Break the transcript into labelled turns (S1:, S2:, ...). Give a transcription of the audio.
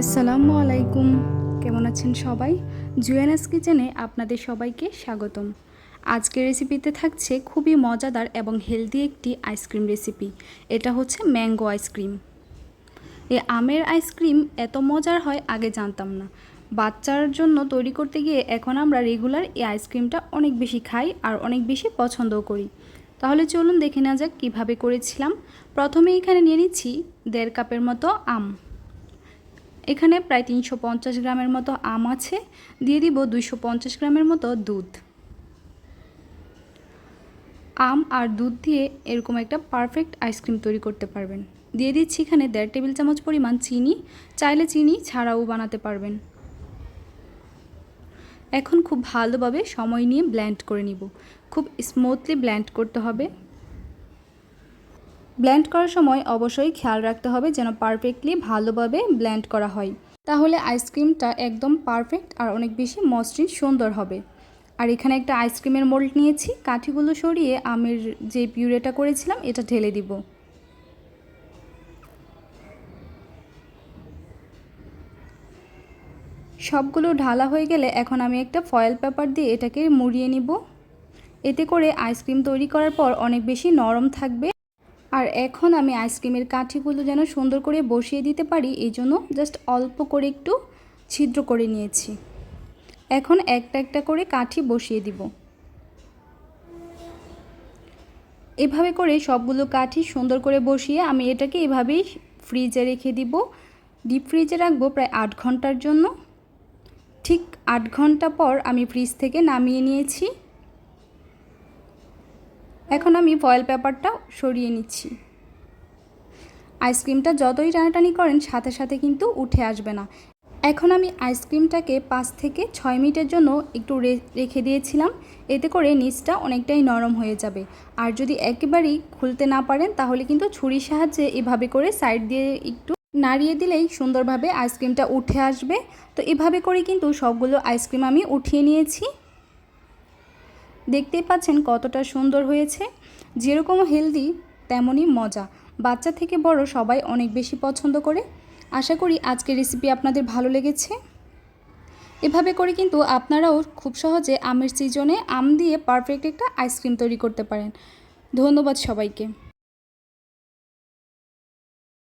S1: আসসালামু আলাইকুম। কেমন আছেন সবাই? জুয়েনাস কিচেনে আপনাদের সবাইকে স্বাগতম। আজকের রেসিপিতে থাকছে খুবই মজাদার এবং হেলদি একটি আইসক্রিম রেসিপি এটা হচ্ছে ম্যাঙ্গো আইসক্রিম এ আমের আইসক্রিম এত মজার হয় আগে জানতাম না। বাচ্চার জন্য তৈরি করতে গিয়ে এখন আমরা রেগুলার এই আইসক্রিমটা অনেক বেশি খাই আর অনেক বেশি পছন্দও করি। তাহলে চলুন দেখে নেওয়া যাক কীভাবে করেছিলাম। প্রথমে এখানে নিয়ে নিচ্ছি দেড় কাপের মতো আম। এখানে প্রায় তিনশো পঞ্চাশ গ্রামের মতো আম আছে। দিয়ে দিব দুইশো পঞ্চাশ গ্রামের মতো দুধ। আম আর দুধ দিয়ে এরকম একটা পারফেক্ট আইসক্রিম তৈরি করতে পারবেন। দিয়ে দিচ্ছি এখানে দেড় টেবিল চামচ পরিমাণ চিনি। চাইলে চিনি ছাড়াও বানাতে পারবেন। এখন খুব ভালোভাবে সময় নিয়ে ব্ল্যান্ড করে নিব। খুব স্মুথলি ব্ল্যান্ড করতে হবে। ব্ল্যান্ড করার সময় অবশ্যই খেয়াল রাখতে হবে যেন পারফেক্টলি ভালোভাবে ব্ল্যান্ড করা হয়। তাহলে আইসক্রিমটা একদম পারফেক্ট আর অনেক বেশি মসৃণ সুন্দর হবে। আর এখানে একটা আইসক্রিমের মোল্ড নিয়েছি। কাঠিগুলো সরিয়ে আমের যে পিউরেটা করেছিলাম, এটা ঢেলে দিব। সবগুলো ঢালা হয়ে গেলে এখন আমি একটা ফয়েল পেপার দিয়ে এটাকে মুড়িয়ে নিব। এতে করে আইসক্রিম তৈরি করার পর অনেক বেশি নরম থাকবে। আর এখন আমি আইসক্রিমের কাঠিগুলো যেন সুন্দর করে বসিয়ে দিতে পারি, এই জন্য জাস্ট অল্প করে একটু ছিদ্র করে নিয়েছি। এখন একটা একটা করে কাঠি বসিয়ে দিব। এভাবে করে সবগুলো কাঠি সুন্দর করে বসিয়ে আমি এটাকে এভাবেই ফ্রিজে রেখে দিব। ডিপ ফ্রিজে রাখব প্রায় আট ঘণ্টার জন্য। ঠিক আট ঘণ্টা পর আমি ফ্রিজ থেকে নামিয়ে নিয়েছি। এখন আমি ফয়েল পেপারটা সরিয়ে নিচ্ছি। আইসক্রিমটা যতই টানাটানি করেন, সাথে সাথে কিন্তু উঠে আসবে না। এখন আমি আইসক্রিমটাকে পাঁচ থেকে ছয় মিনিটের জন্য একটু রেখে দিয়েছিলাম। এতে করে নিচটা অনেকটাই নরম হয়ে যাবে। আর যদি একেবারেই খুলতে না পারেন, তাহলে কিন্তু ছুরির সাহায্যে এভাবে করে সাইড দিয়ে একটু নাড়িয়ে দিলেই সুন্দরভাবে আইসক্রিমটা উঠে আসবে। তো এভাবে করে কিন্তু সবগুলো আইসক্রিম আমি উঠিয়ে নিয়েছি। দেখতেই পাচ্ছেন কতটা সুন্দর হয়েছে। যেরকম হেলদি তেমনই মজা। বাচ্চা থেকে বড় সবাই অনেক বেশি পছন্দ করে। আশা করি আজকের রেসিপি আপনাদের ভালো লেগেছে। এভাবে করে কিন্তু আপনারাও খুব সহজে আমের সিজনে আম দিয়ে পারফেক্ট একটা আইসক্রিম তৈরি করতে পারেন। ধন্যবাদ সবাইকে।